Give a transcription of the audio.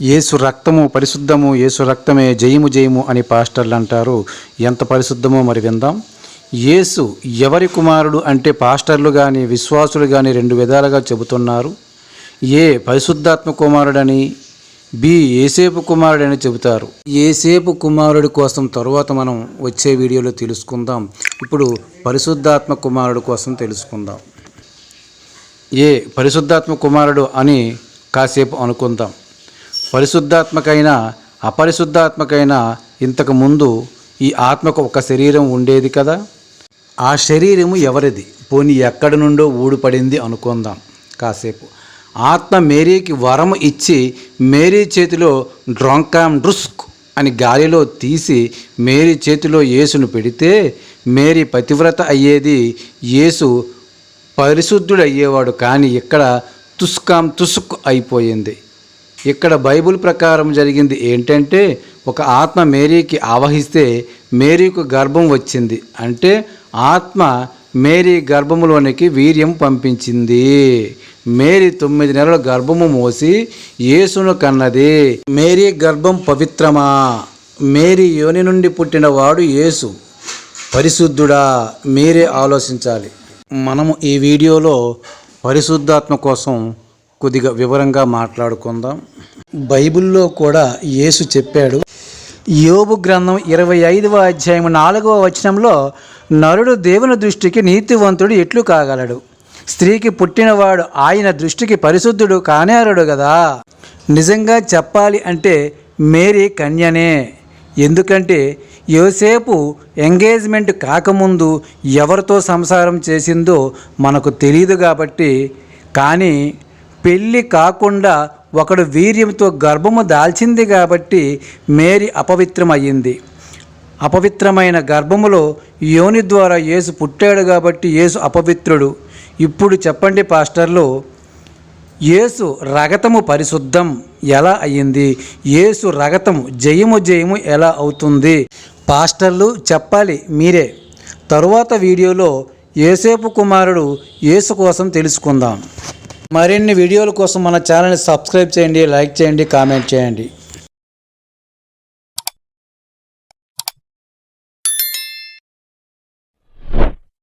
ఏసు రక్తము పరిశుద్ధము ఏసు రక్తమే జయము జయము అని పాస్టర్లు అంటారు. ఎంత పరిశుద్ధమో మరి విందాం. యేసు ఎవరి కుమారుడు అంటే పాస్టర్లు కానీ విశ్వాసులు కానీ రెండు విధాలుగా చెబుతున్నారు. ఏ పరిశుద్ధాత్మ కుమారుడని బి ఏసేపు కుమారుడని చెబుతారు. ఏసేపు కుమారుడి కోసం తరువాత మనం వచ్చే వీడియోలో తెలుసుకుందాం. ఇప్పుడు పరిశుద్ధాత్మ కుమారుడు కోసం తెలుసుకుందాం. ఏ పరిశుద్ధాత్మ కుమారుడు అని కాసేపు అనుకుందాం. పరిశుద్ధాత్మకైనా అపరిశుద్ధాత్మకైనా ఇంతకు ముందు ఈ ఆత్మకు ఒక శరీరం ఉండేది కదా? ఆ శరీరము ఎవరిది? పోనీ ఎక్కడి నుండో ఊడిపడింది అనుకుందాం. కాసేపు. ఆత్మ మేరీకి వరము ఇచ్చి మేరీ చేతిలో డ్రొంకామ్ డ్రుస్క్ అని గాలిలో తీసి మేరీ చేతిలో యేసును పెడితే మేరీ పతివ్రత అయ్యేది యేసు పరిశుద్ధుడు అయ్యేవాడు కానీ ఇక్కడ తుస్కాం తుసుక్ అయిపోయింది. ఇక్కడ బైబిల్ ప్రకారం జరిగింది ఏంటంటే ఒక ఆత్మ మేరీకి ఆవహిస్తే మేరీకు గర్భం వచ్చింది. అంటే ఆత్మ మేరీ గర్భములోనికి వీర్యం పంపించింది. మేరీ తొమ్మిది నెలల గర్భము మోసి యేసును కన్నది. మేరీ గర్భం పవిత్రమా? మేరీ యోని నుండి పుట్టినవాడు యేసు. పరిశుద్ధుడా మీరే ఆలోచించాలి. మనము ఈ వీడియోలో పరిశుద్ధాత్మ కోసం కొద్దిగా వివరంగా మాట్లాడుకుందాం. బైబిల్లో కూడా యేసు చెప్పాడు యోబు గ్రంథం ఇరవై ఐదవ అధ్యాయం నాలుగవ వచనంలో నరుడు దేవుని దృష్టికి నీతివంతుడు ఎట్లు కాగలడు? స్త్రీకి పుట్టినవాడు ఆయన దృష్టికి పరిశుద్ధుడు కానేరడు కదా నిజంగా చెప్పాలి అంటే మేరీ కన్యనే. ఎందుకంటే యోసేపు ఎంగేజ్మెంట్ కాకముందు ఎవరితో సంసారం చేసిందో మనకు తెలియదు కాబట్టి కానీ పెళ్ళి కాకుండా ఒకడు వీర్యంతో గర్భము దాల్చింది కాబట్టి మేరీ అపవిత్రమయ్యింది. అపవిత్రమైన గర్భములో యోని ద్వారా యేసు పుట్టాడు కాబట్టి యేసు అపవిత్రుడు. ఇప్పుడు చెప్పండి పాస్టర్లు యేసు రగతము పరిశుద్ధం ఎలా అయ్యింది? యేసు రగతము జయము జయము ఎలా అవుతుంది? పాస్టర్లు చెప్పాలి మీరే. తరువాత వీడియోలో ఏసేపు కుమారుడు యేసు కోసం తెలుసుకుందాం. మరిన్ని వీడియోల కోసం మన ఛానల్ని సబ్స్క్రైబ్ చేయండి లైక్ చేయండి కామెంట్ చేయండి.